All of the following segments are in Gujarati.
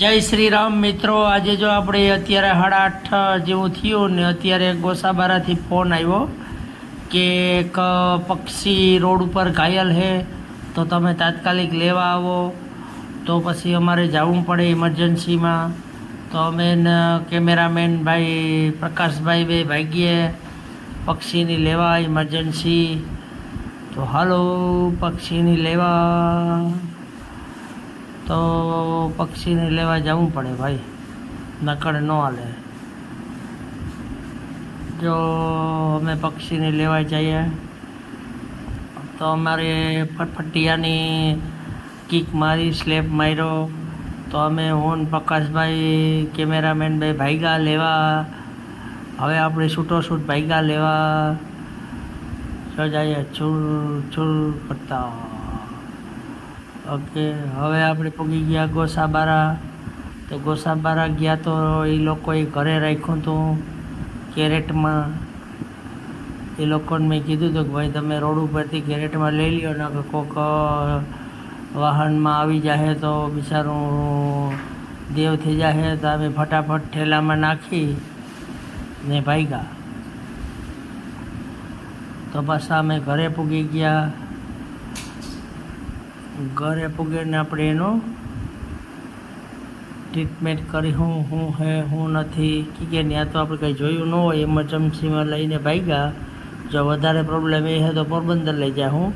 જય શ્રી રામ મિત્રો, આજે જો આપણે અત્યારે સાડા આઠ જેવું થયું ને અત્યારે ગોસાબારાથી ફોન આવ્યો કે એક પક્ષી રોડ ઉપર ઘાયલ છે, તો તમે તાત્કાલિક લેવા આવો. તો પછી અમારે જવું પડે ઇમરજન્સીમાં તો અમે કેમેરામેન ભાઈ પ્રકાશભાઈ બે ભાગીએ, પક્ષીની લેવા ઇમરજન્સી તો હાલો, પક્ષીની લેવા. તો પક્ષીને લેવા જવું પડે ભાઈ. નકળ ન હાલે. જો અમે પક્ષીને લેવા જઈએ, તો અમારે ફટફટિયાની કિક મારી સ્લેપ માર્યો. તો અમે હું પ્રકાશભાઈ કેમેરામેન ભાઈ ભાઈગા લેવા, હવે આપણે છૂટો છૂટ ભાઈગા લેવા. જો જઈએ ચૂર ચૂર કરતા. ઓકે, હવે આપણે પૂગી ગયા ગોસાબારા. તો ગોસાબારા ગયા તો એ લોકોએ ઘરે રાખ્યું હતું કેરેટમાં. એ લોકોને મેં કીધું હતું કે ભાઈ તમે રોડ ઉપરથી કેરેટમાં લઈ લ્યો, ને કે કોક વાહનમાં આવી જાહે તો બિચારું દેવ થઈ જાહે તો અમે ફટાફટ ઠેલામાં નાખી ને ભાગ્યા. તો પાછા અમે ઘરે પૂગી ગયા. ઘરે પૂગીને આપણે એનું ટ્રીટમેન્ટ કરી હું હું હે, હું નથી. કે કે ત્યાં તો આપણે કંઈ જોયું ન હોય ઇમરજન્સીમાં લઈને ભાગ્યા. જો વધારે પ્રોબ્લેમ એ હે તો પોરબંદર લઈ જાય હું.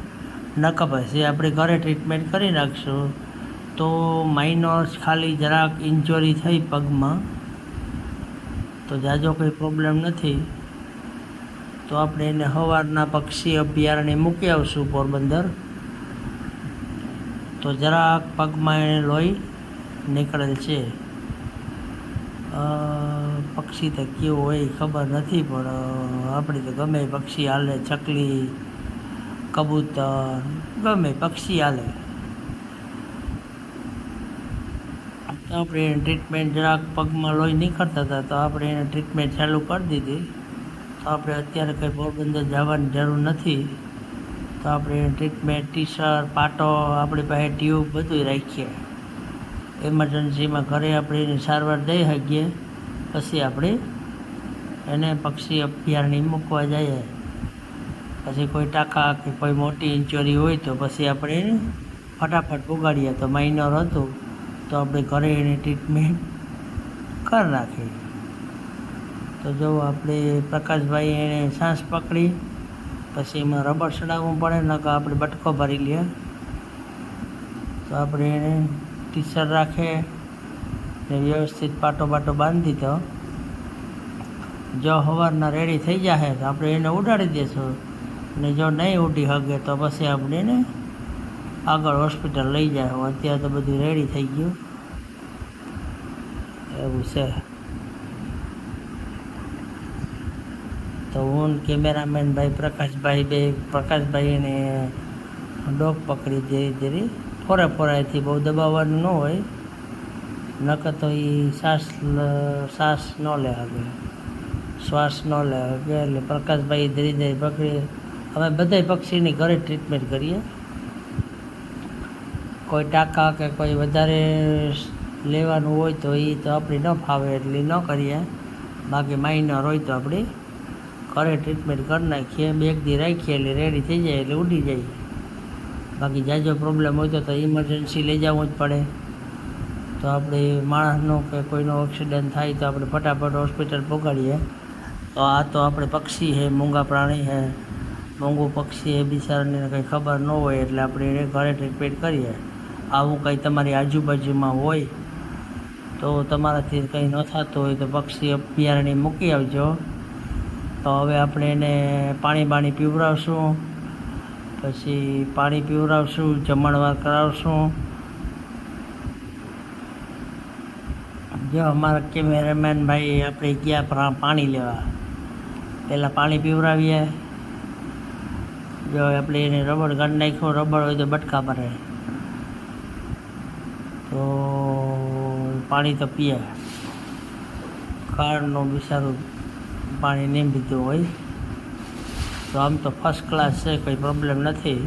નકા પછી આપણે ઘરે ટ્રીટમેન્ટ કરી નાખશું. તો માઇનોર ખાલી જરાક ઇન્જરી થઈ પગમાં, તો જાજો કંઈ પ્રોબ્લેમ નથી. તો આપણે એને સવારના પક્ષી અભયારણ્ય મૂકી આવશું પોરબંદર. તો જરાક પગમાં એને લોહી નીકળેલ છે. પક્ષી તો કેવું હોય ખબર નથી, પણ આપણે તો ગમે પક્ષી હાલે, ચકલી, કબૂતર, ગમે પક્ષી હાલે. આપણે એને ટ્રીટમેન્ટ જરાક પગમાં લોહી નીકળતા હતા, તો આપણે એને ટ્રીટમેન્ટ ચાલુ કરી દીધી. તો આપણે અત્યારે કંઈ પોરબંદર જવાની જરૂર નથી. તો આપણે ટ્રીટમેન્ટ ટીશર પાટો, આપણી પાસે ટ્યુબ બધું રાખીએ. ઇમરજન્સીમાં ઘરે આપણે એની સારવાર દઈ શકીએ. પછી આપણે એને પક્ષી અભયારણી મૂકવા જઈએ. પછી કોઈ ટાંકા કે કોઈ મોટી ઇન્જરી હોય તો પછી આપણે એને ફટાફટ ઉગાડીએ. તો માઇનર હતું. તો આપણે ઘરે એની ટ્રીટમેન્ટ કરી નાખીએ. તો જો આપણે પ્રકાશભાઈ એણે સાંસ પકડી પછી એમાં રબર ચડાવવું પડે ન કે આપણે બટકો ભરી લઈએ. તો આપણે એને ટીચર રાખે, ને વ્યવસ્થિત પાટો બાટો બાંધી દીધો. જો સવારના રેડી થઈ જશે તો આપણે એને ઉડાડી દઈશું ને જો નહીં ઉડી શકે તો પછી આપણે એને આગળ હોસ્પિટલ લઈ જાય. અત્યારે તો બધું રેડી થઈ ગયું. એવું છે. તો હું કેમેરામેન ભાઈ પ્રકાશભાઈ બે પ્રકાશભાઈ એને ડોગ પકડી ધીરે ધીરે ફોરે ફોરાથી બહુ દબાવવાનું ન હોય, નકર તો એ શ્વાસ શ્વાસ ન લે હવે. શ્વાસ ન લે હવે, એટલે પ્રકાશભાઈ ધીરે ધીરે પકડી. અમે બધાય પક્ષીની ઘરે ટ્રીટમેન્ટ કરીએ. કોઈ ટાંકા કે કોઈ વધારે લેવાનું હોય તો એ તો આપણે ન ફાવે એટલે ન કરીએ. બાકી માઇનર હોય તો આપણે. ઘરે ટ્રીટમેન્ટ કરી નાખીએ, બે એક દી રાખીએ એટલે રેડી થઈ જાય એટલે ઉડી જાય. બાકી જાજો પ્રોબ્લેમ હોય તો ઇમરજન્સી લઈ જવું જ પડે. તો આપણે માણસનો કે કોઈનો એક્સિડન્ટ થાય તો આપણે ફટાફટ હોસ્પિટલ પહોંચાડીએ તો આ તો આપણે પક્ષી છે, મૂંગા પ્રાણી છે. મોંઘું પક્ષી એ બિચારાને કંઈ ખબર ન હોય એટલે આપણે એને ઘરે ટ્રીટમેન્ટ કરીએ. આવું કંઈ તમારી આજુબાજુમાં હોય તો તમારાથી કંઈ ન થતું હોય તો પક્ષી અભયારણ્ય મૂકી આવજો. તો હવે આપણે એને પાણી બાણી પીવડાવશું પછી પાણી પીવડાવશું જમણવાર કરાવશું. જો અમારા કેમેરામેન ભાઈ આપણે ગયા પાણી લેવા. પહેલાં પાણી પીવડાવીએ જો આપણે એને રબડ કાઢી નાખ્યો રબડ હોય તો બટકા ભરે. તો પાણી તો પીએ. કારનું બિચારું પાણી નહીં પીધું હોય, તો આમ તો ફર્સ્ટ ક્લાસ છે, કંઈ પ્રોબ્લેમ નથી.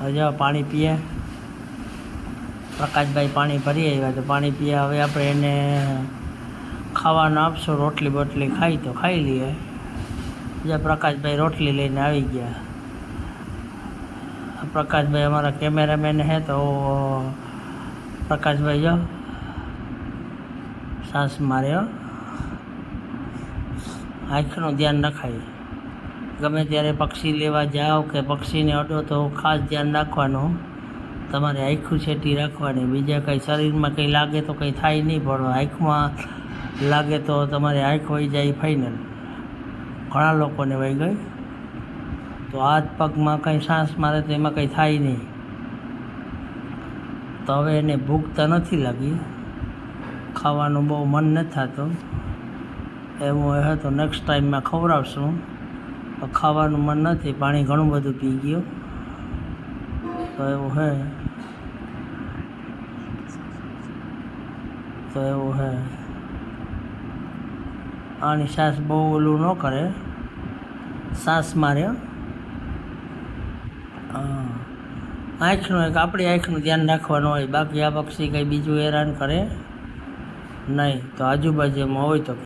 હજુ પાણી પીએ. પ્રકાશભાઈ પાણી ભરી આવ્યા, તો પાણી પીયા હવે આપણે એને ખાવાનું આપશું, રોટલી બોટલી ખાઈ તો ખાઈ લઈએ. બીજા પ્રકાશભાઈ રોટલી લઈને આવી ગયા. આ પ્રકાશભાઈ અમારા કેમેરામેન હે, તો પ્રકાશભાઈ જો, સાસ માર્યો આંખનું ધ્યાન રખાય. ગમે ત્યારે પક્ષી લેવા જાઓ કે પક્ષીને અડો તો ખાસ ધ્યાન રાખવાનું. તમારે આંખું છેટી રાખવાની. બીજા કંઈ શરીરમાં કંઈ લાગે તો કંઈ થાય નહીં, પણ આંખમાં લાગે તો તમારે આંખ વહી જાય ફાઇનલ ઘણા લોકોને વહી ગઈ. તો હાથ પગમાં કંઈ શ્વાસ મારે તો એમાં કંઈ થાય નહીં. તો હવે એને ભૂખ તો નથી લાગી. ખાવાનું બહુ મન નથી થતું. એવું હોય તો નેક્સ્ટ ટાઈમમાં ખવડાવશું. તો ખાવાનું મન નથી, પાણી ઘણું બધું પી ગયું. તો એવું હે. તો એવું હે. આની સાસ બહુ ઓલું ન કરે. સાસ મારે. આંખનું એક, આપણી આંખનું ધ્યાન રાખવાનું હોય. બાકી આ પક્ષી કંઈ બીજું હેરાન કરે નહીં. તો આજુબાજુમાં હોય તો